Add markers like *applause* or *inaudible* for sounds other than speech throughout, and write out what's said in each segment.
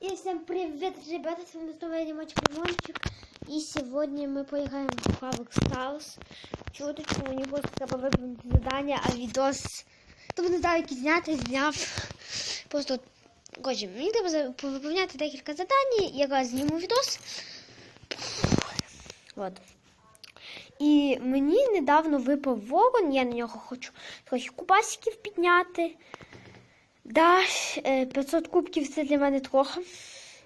И всем привет, ребята, с вами снова я, Димочек Лимончик. И сегодня мы поиграем в Хавок Стаус. Чуточку, у него треба виповнити задання, а відос... Тобто не знаю, який зняти, зняв. Просто, коротше, мені треба виповняти декілька задань, я зніму відос. От. І мені недавно випав ворон, я на нього хочу трохи кубасиків підняти. Да, е, 500 кубків це для мене трохи.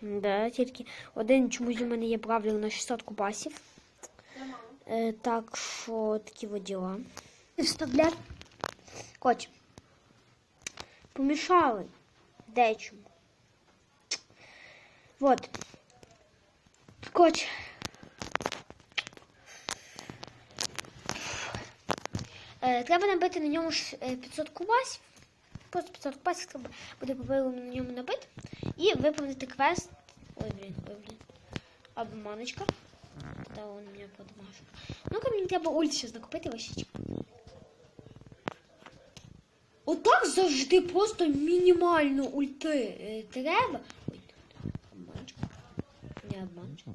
Да, тільки один чомусь для мене є правильно на 600 кубасів. Е, так що такі от діла. Вставляти. Коч. Помішали дечому. Вот. Коч. Е, треба набити на ньому ж е, 500 кубасів. Просто 500 кубасів треба буде повинно на ньому набити. І виповнити квест. Ой, блін, ой, блін. Обманочка. Та он мене подмажу. Ну-ка мені треба ульт зараз накупити васічку. Отак завжди просто мінімально ульти е, треба. Ой, обманочка. Не обманочка.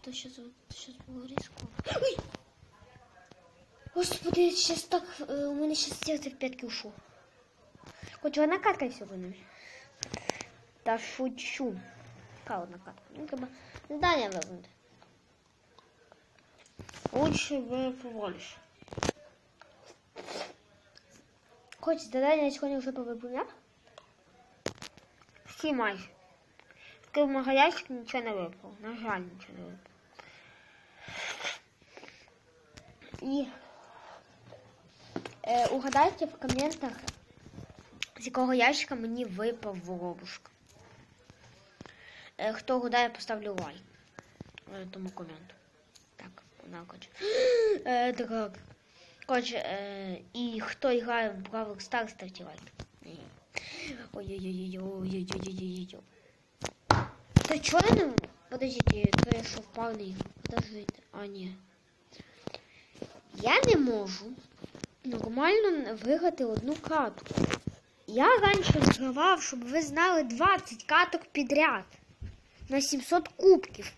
То що то що було? Ой! Господи, сейчас так... Э, у меня сейчас сердце в пятки ушло. Хоть его накаткой все вынул. Да шучу. Кого накатка? Ну, как бы... Да, я вынул. Лучше бы побольше. Хоть тогда я сегодня уже повыполнял. Снимай. Ты в магазинчик ничего не выпал. На жаль, ничего не выпал. И Е, угадайте в коментах, з якого ящика мені випав воробушка. Е, хто угадає, поставлю лайк. Е, тому коменту. Так, вона хоче. *gasps* Е, так. Коротше, е, і хто грає в Бравл Стар, ставте лайк. Ой-ой-ой-ой-ой-ой-ой-ой-ой. Та чого я не... Подождите, то я що впав на їх? Подождите. А, ні. Я не можу нормально виграти одну катку. Я раніше згравав, щоб ви знали 20 каток підряд на 700 кубків.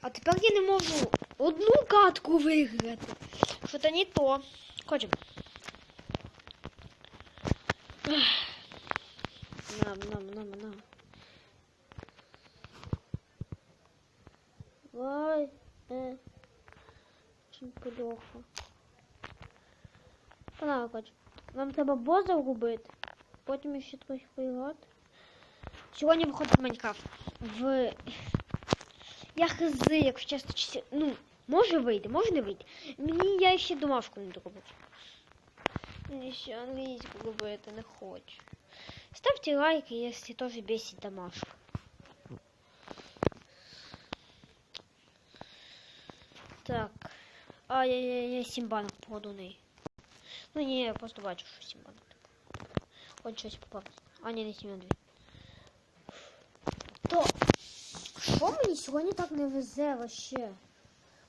А тепер я не можу одну катку виграти. Що то не то. Хочемо. Нам, нам, нам, нам. Ой, е. Чим подохла. Пана хоч. Нам треба боза вгубити. Потім ще трохи поіграти. Сьогодні виходить Майнкрафт. В. Я хз, якщо чесно, чи... ну, може вийти, може не вийти. Мені я ще домашку не доробив. Мені ще англійську робити не хочу. Ставьте лайки, если тоже бесит домашка. Так. Ай-яй-яй, сімбанок подуний. Ну ні, я просто бачу, що. Хоч щось попав. А, ні, не сім'я дві. То що мені сьогодні так не везе вообще?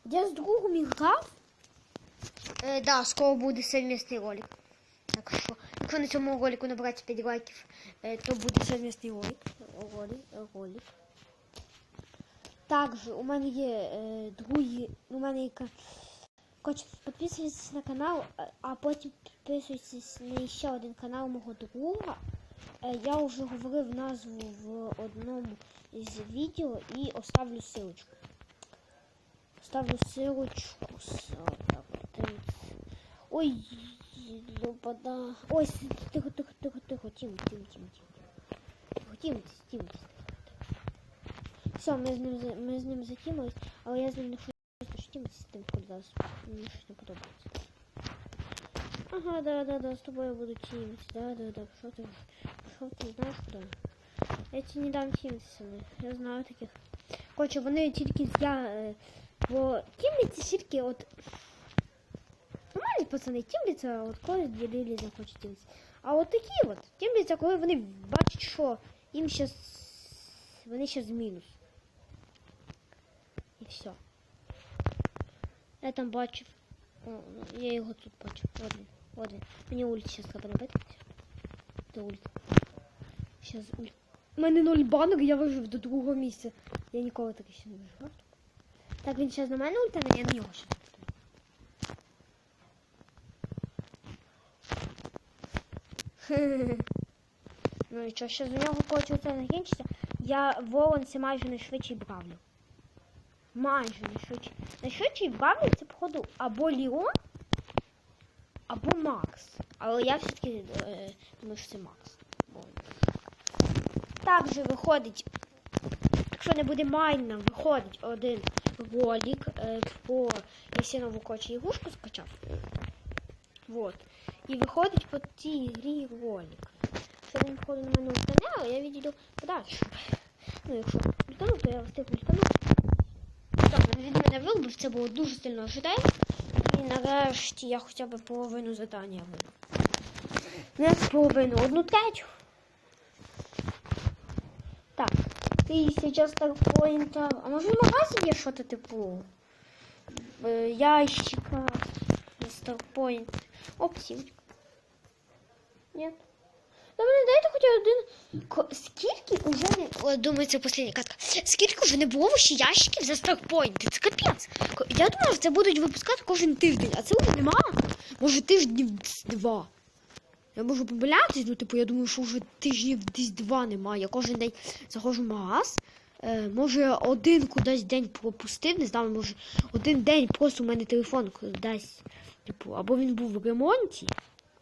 Я з другом грав? Е, да, скоро буде совмісний ролик. Так що, якщо на цьому ролику набрати 5 лайків, е, то буде совмісний ролик. Ролик, ролик. Також у мене є е, другі, у мене є Коротше, підписуйтесь на канал, а- потім підписуйтесь на ще один канал мого друга. Е, Я вже говорив назву в одному із відео і оставлю ссылочку. Ставлю ссылочку. Дивіться. Ой, лопада. Ой, тихо, тихо, тихо, тихо, тім, тім, тім, тім. Тихо, тім, тім, тім. Все, ми з ним ми з ним затімились, але я з ним не хочу тімитися з тим зараз. Мені щось не подобається. Ага, да, да, да, з тобою я буду тімитися. Да, да, да. Що ти? Що ти знаєш куди? Я тебе не дам тімитися со мною. Я знаю таких. Короче, вони тільки я. е, Бо тімляться тільки от. Нормальні пацани тімляться, от коли ділили захочуть тімитися. А от такі от тімляться, коли вони бачать, що їм щас. Вони щас мінус. І все. Я там бачив. О, я його тут бачив. От він. От він. Мені ульт зараз треба набити. Де ульт? Щас. уль- У мене ноль банок, я вижив до другого місця. Я ніколи таки ще не виживав. Так, він зараз на мене ультане, я на нього ще. *laughs* Ну і що, ще з нього хоче це закінчиться. Я Воланці майже найшвидший бравлю. Майже. Найшвидший бравлю це, походу, або Ліон, або Макс. Але я все-таки е, думаю, що це Макс. Бо- Також виходить, якщо не буде майна, виходить один ролик е, по якщо нову кочі ігрушку скачав. Вот. І виходить по цій грі ролик. Що він походу на мене ультане, але я відійду подальше. Ну, якщо ультану, то я встиг ультану. Він мене вибив, це було дуже сильно ожидає. І нарешті я хоча б половину задання вибив. Не половину, одну третю. Так, тисяча старпоінтів. А може в магазині є щось типу е, ящика старпоінт. Опсівочка. Ні. Да мені дайте хоча один. Скільки уже не. О, думаю, це остання катка. Скільки вже не було ще ящиків за старпоінти? Це капець. Я думав, це будуть випускати кожен тиждень, а це вже нема. Може тижнів два. Я можу помилятись, ну типу, я думаю, що вже тижнів десь два немає. Я кожен день заходжу в магаз. Е, може один кудись день пропустив, не знаю, може один день просто у мене телефон кудись. Типу, або він був в ремонті,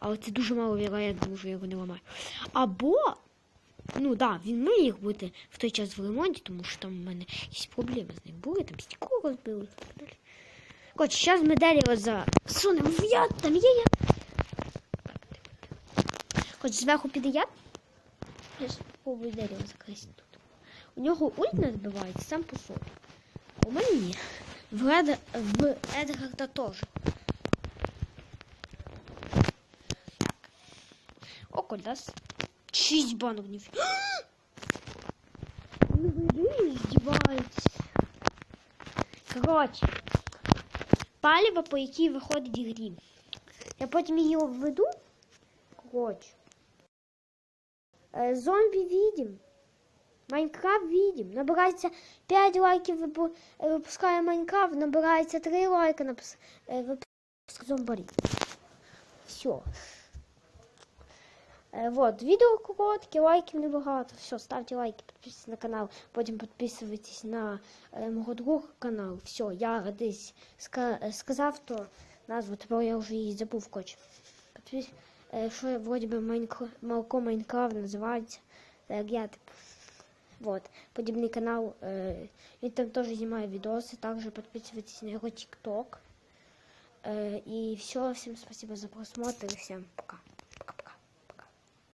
але це дуже мало вероятно, тому що я його не ламаю. Або, ну да, він міг бути в той час в ремонті, тому що там у мене якісь проблеми з ним були, там стекло розбили і так далі. Коротше, зараз ми дерево засунемо в яд, там є яд. Хоч зверху піде яд. Я спробую дерево закрити тут. У нього ульт не збивається сам по собі. У мене ні. В, в Едгарда теж. О, Кольдас. Шість банок не *gasps* Ну здіваєтесь. Коротше. Паліва, по якій виходить грім. Я потім її обведу. Коротше. Е, Зомбі відім. Майнкрафт відім. Набирається 5 лайків, випу- випускає Майнкрафт, набирається 3 лайки, е, випускає зомбарі. Все. Е, вот, відео коротке, лайків небагато. Все, ставте лайки, підписуйтесь на канал, потім підписуйтесь на е, мого другого канал. Все, я десь ска- е, сказав то назву, тепер я вже її забув, коротше. Підпис... Е, що вроді би Майнкрафт, Малко Майнкрафт називається. Так, я типу. Вот, подібний канал. Е, він там теж знімає відоси, також підписуйтесь на його TikTok. Е, і все, всім спасибо за просмотр, і всім пока.